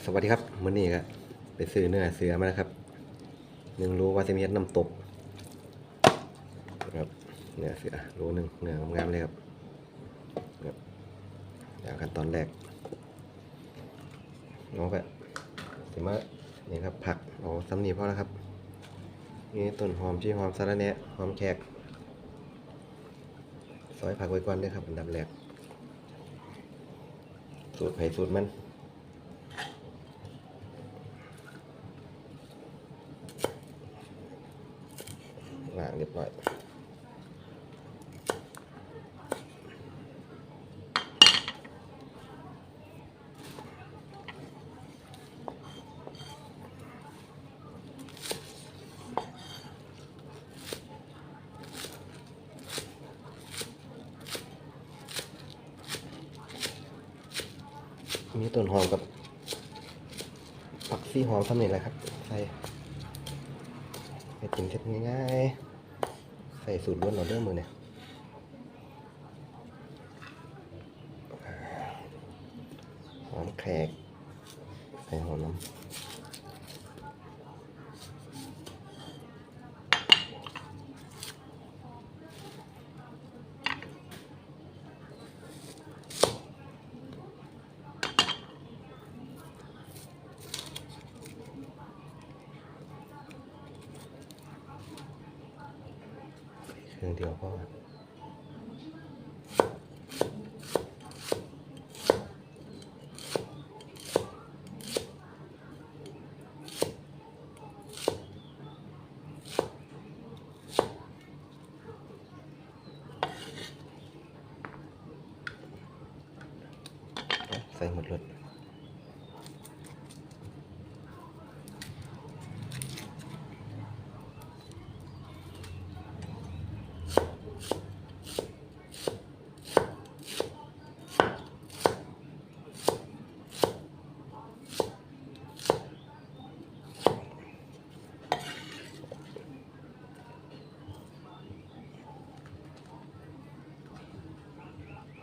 สวัสดีครับมื้อนี้ก็ไปซื้อเนื้อเสือมานะครับหนึ่งรู้ว่าจะมีน้ำตกนะครับเนื้อเสือรู้หนึ่งเนื้องามๆเลยครับครับอย่างขั้นตอนแรกน้องก็สิมานี่ครับผักเอาซ้ำนี่พอแล้วครับนี่ต้นหอมชีหอมสะระแหน่หอมแขกซอยผักไว้ก่อนเลยครับอันดับแรกสูตรไผ่สูตรมัน ล้างเรียบร้อยมีต้นหอมกับผักซี่หอมทำนี่แหละครับ ใส่ไปกินเสร็จง่ายๆ ใส่สูตรล้วนหราเด้อมือเนี่ยหอมแขกใส่หอมน้ำ เครื่องเดียวก็ ใส่หมดเลย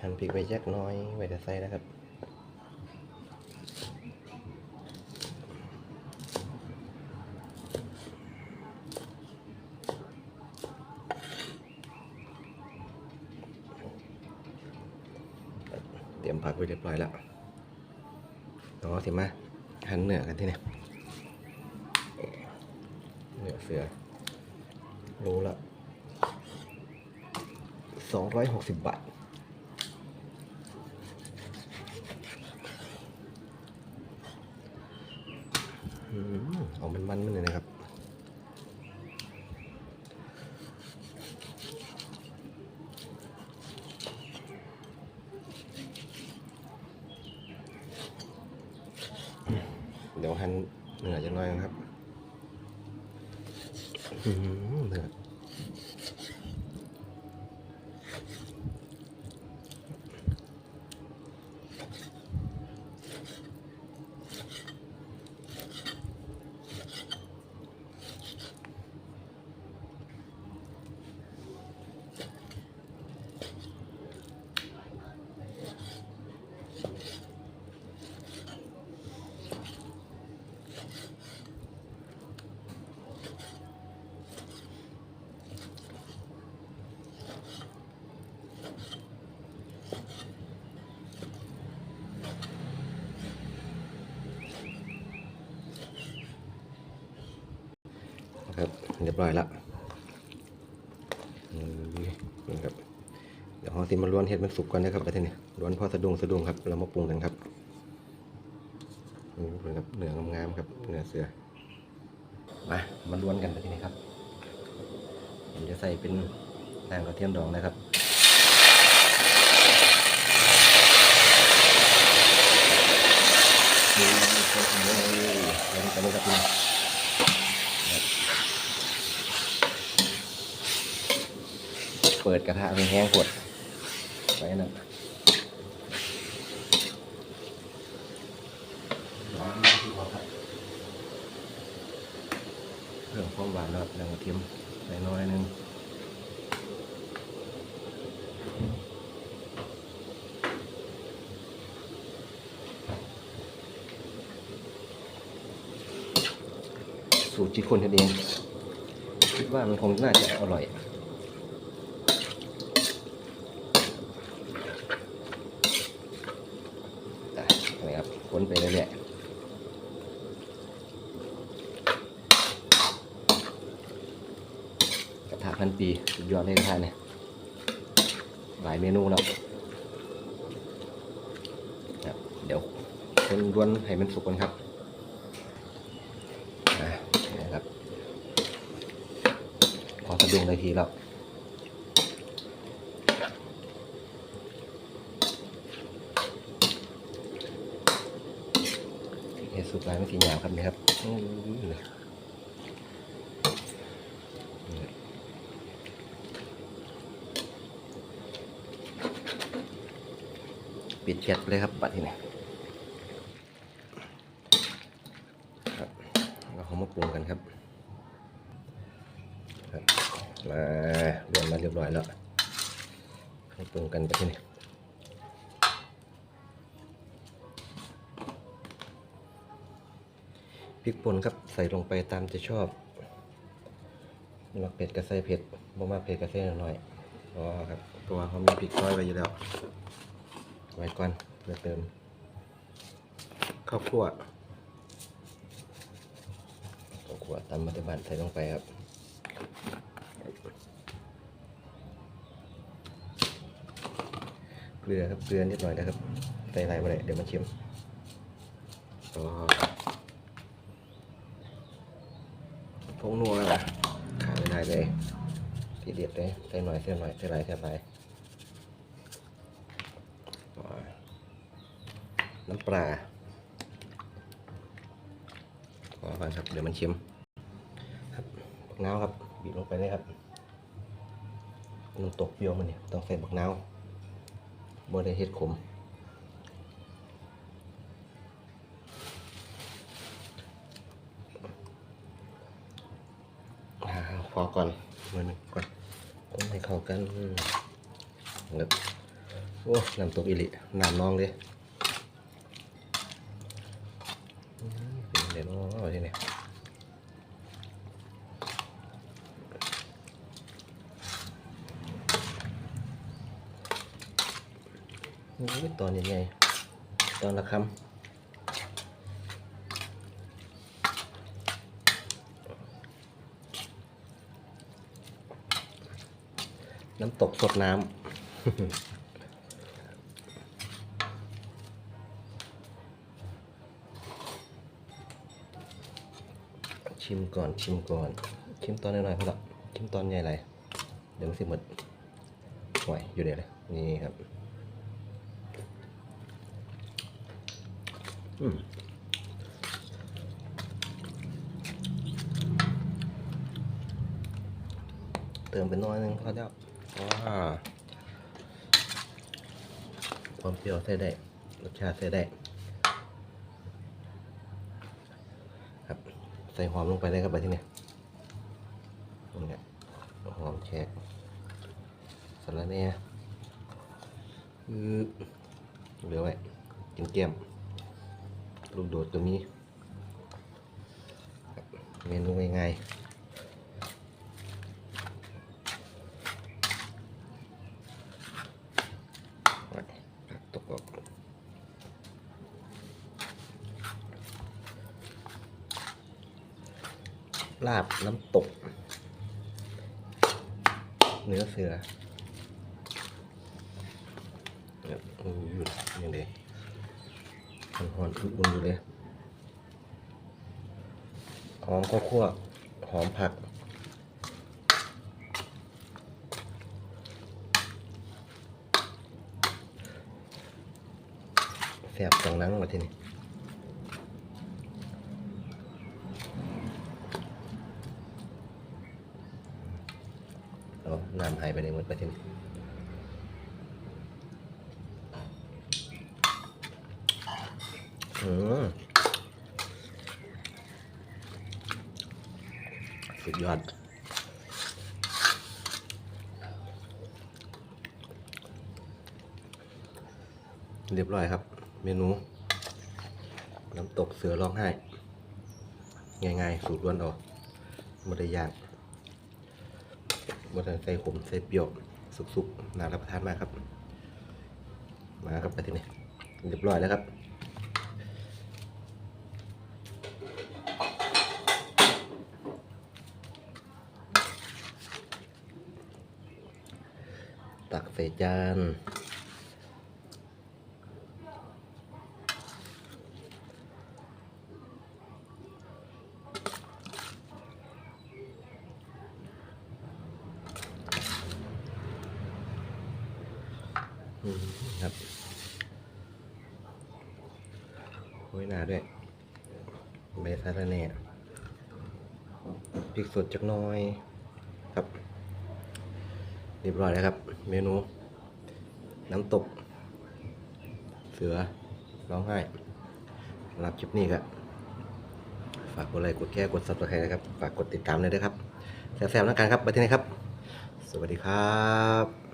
หั่น พริกไว้ยักน้อยไว้จะใส่นะครับเตรียมผักไว้เรียบร้อยแล้วเราก็สิมาหั่นเนื้อกันที่นี่เนื้อเสือโลละสองร้อยหกสิบบาท อื มเอามันมันมันเลยนะครับเดี๋ยวหั่นเนื้อจะน้อยนะครับ เรียบร้อยแล้วอืมนี่ครับเดี๋ยวเราสิมาล้วนเห็ดมันสุกก่อนนะครับไปทีนี้ล้วนพอสะดุ้งสะดุ้งครับเรามาปรุงกันครับนี่ครับเนื้องามๆครับเนื้อเสือมามาล้วนกันไปทีนี้ครับผมจะใส่เป็นนางกระเทียมดองนะครับนี่ครับเดี๋ยวนี้กันเลยครับพี่น้อ เปิดกระทะเป็นแห้งกดไว้นั่นเพิ่มความหวานแล้วนางกระเทียมใส่น้อยหนึงสูตรที่คนทำเองคิดว่ามันคงน่าจะอร่อย อะนะครับค้น ไปเรื่อยๆกระทะพันปีสุดยอดเลยกระทะเนี่ยหลายเมนูแล้วเดี๋ยวคนรวนให้มันสุกก่อนครับอะนะครับพอสะดุ้งเลยทีแล้ว เฮ็ดสุก ลายไม่สีหยาบครับนี่ครับปิดแก๊สเลยครับบัดทีนี้ครับเราเขามาปรุงกันครับครับมาเรียนมาเรียบร้อยแล้วมาปรุงกันไปที่นี่ ริกป่นครับใส่ลงไปตามใจชอบมักเผ็ดก็ใส่เผ็ดบ่มากเผ็ดก็ใส่น้อยๆอ๋อครับตัวเขามีพริกซอยไว้อยู่แล้วไว้ก่อนเพื่อเติมข้าวคั่วข้าวคั่วตำมัตตบันใส่ลงไปครับเกลือครับเกลือนิดหน่อยนะครับใส่อะไรมาเลยเดี๋ยวมันเค็มอ๋อ ผงนัวนะขาดไม่ได้เลยที เด็ดเลยใส่หน่อยใส่หน่อยใส่หลายใส่หลายน้ำปลาขอก่อนครับ เดี๋ยวมันเค็มครับบักนาวครับ บีบลงไปเลยครับน้ำตกเปรี้ยวมันเนี่ยต้องใส่บักนาวบ่ได้เฮ็ดขมพอก่อนมือหนึ่งก่อน คนให้เข้ากันเงบโอ้น้ำตกอิลิน้ำนองเลยอืมเป็นเดี๋ยวน้อที่นี่โอ้ยตอนยังไงตอนละคำ น้ำตกสดน้ำชิมก่อนชิมก่อน ชิมตอนน้อยๆพอละชิมตอนใหญ่ไรเดี๋ยวมันสิหมดห่วยอยู่เดี๋ยวเลยนี่ครับอืมเติมไปน้อยนึงพอแล้ว ว้าความเปรี้ยวใส่ได้ รสชาติใส่ได้ ครับ ใส่หอมลงไปเลยครับไปที่นี่นี่แหละหอมแขกสารแน่คือเหลือไว้กินแก้มลูกโดดตัวนี้ เมนูง่ายๆไว้ผักตกออก ลาบน้ำตก เนื้อเสือเนี่ยอืออยู่ยังไงหอนอุ่นๆอยู่เลย หอมข้าวคั่ว หอมผักแซ่บจังนังมาที่นี่ เอาน้ำหายไปในหมดไปทีนี้อืมสุดยอดเรียบร้อยครับ เมนู น้ำตกเสือร้องไห้ง่ายๆ สูตรล้วนเอาไม่ได้ยาก ไม่ต้องใส่ขมใส่เปรี้ยวสุกๆน่ารับประทานมากครับ มาครับไปที่นี่เรียบร้อยแล้วครับตักใส่จาน อืมครับ โอ้ยหนาด้วยใบสะระแหน่พริกสดจักน้อยครับเรียบร้อยแล้วครับ เมนู น้ำตก เสือร้องไห้สำหรับคลิปนี้ครับฝากกดไลค์กดแชร์กดซับสไครต์นะครับ ฝากกดติดตามเลยด้วยครับแซวๆแล้วกันครับไปที่ไหนครับ สวัสดีครับ